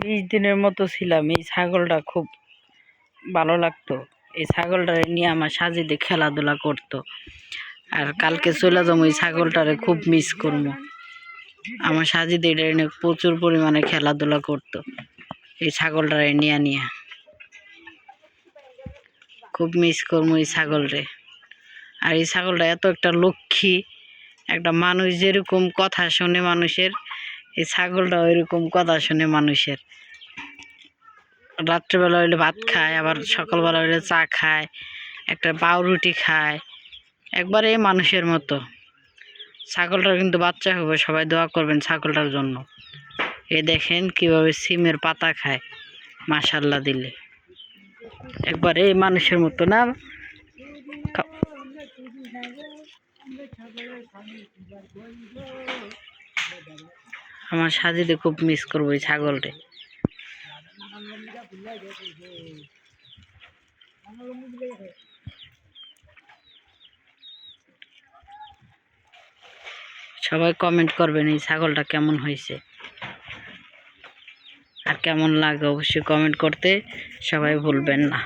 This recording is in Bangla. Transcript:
বিশ দিনের মতো ছিলাম। এই ছাগলটা খুব ভালো লাগতো। এই ছাগলটারে নিয়ে আমার সাজিদে খেলাধুলা করতো। আর কালকে চলে যাব, এই ছাগলটারে খুব মিস করব। আমার সাজিদে এটা প্রচুর পরিমাণে খেলাধুলা করতো। এই ছাগলটারে নিয়ে নিয়ে। খুব মিস করব এই ছাগলরে। আর এই ছাগলটা এত একটা লক্ষ্মী, একটা মানুষ যেরকম কথা শোনে মানুষের এই ছাগলটা ওইরকম কথা শোনে মানুষের। রাত্রেবেলা হইলে ভাত খায়, আবার সকালবেলা হইলে চা খায়, একটা পাউরুটি খায়, একবারে মানুষের মতো। ছাগলটার কিন্তু বাচ্চা হবে, সবাই দোয়া করবেন ছাগলটার জন্য। এ দেখেন কীভাবে সিমের পাতা খায় মাশাল্লাহ দিলে। একবার এই মানুষের মতো না আমার সাজিতে খুব মিস করব এই ছাগলটা। সবাই কমেন্ট করবেন এই ছাগলটা কেমন হয়েছে। আর কেমন লাগে অবশ্যই কমেন্ট করতে সবাই ভুলবেন না।